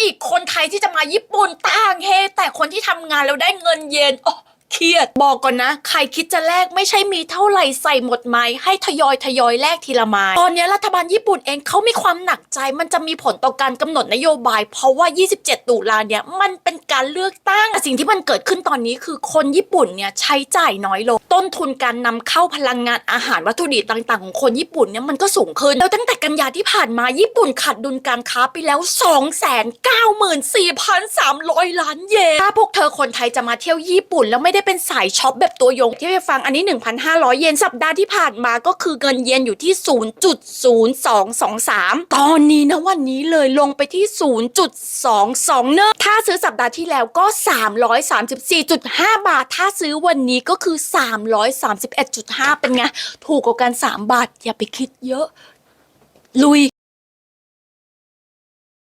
อีกคนไทยที่จะมาญี่ปุ่นต่างเฮแต่คนที่ทำงานแล้วได้เงินเย็นอ๋อ เครียด บอกก่อนนะ ใครคิดจะแลกไม่ใช่มีเท่าไหร่ใส่หมดไหมให้ทยอยทยอยแลกทีละไม้ตอนนี้รัฐบาลญี่ปุ่นเองเขามีความหนักใจมันจะมีผลต่อการกำหนดนโยบาย เพราะว่า 27 ตุลาเนี่ยมันเป็นการเลือกตั้งสิ่งที่มันเกิดขึ้นตอนนี้คือคนญี่ปุ่นเนี่ยใช้จ่ายน้อยลง ต้นทุนการนำเข้าพลังงานอาหารวัตถุดิบต่างๆของคนญี่ปุ่นเนี่ยมันก็สูงขึ้นแล้วตั้งแต่กันยาที่ผ่านมาญี่ปุ่นขาดดุลการค้าไปแล้ว 294,300 ล้านเยนถ้าพวกเธอคนไทยจะมาเที่ยวญี่ปุ่นแล้วไม่ได้ได้เป็นสายช็อปแบบตัวยงที่ไปฟังอันนี้ 1,500 เยนสัปดาห์ที่ผ่านมาก็คือเงินเยนอยู่ที่ 0.0223 ตอนนี้นะวันนี้เลยลงไปที่ 0.22เนอะถ้าซื้อสัปดาห์ที่แล้วก็ 334.5 บาท ถ้าซื้อวันนี้ก็คือ 331.5 เป็นไง ถูกกว่ากัน 3 บาท อย่าไปคิดเยอะ ลุย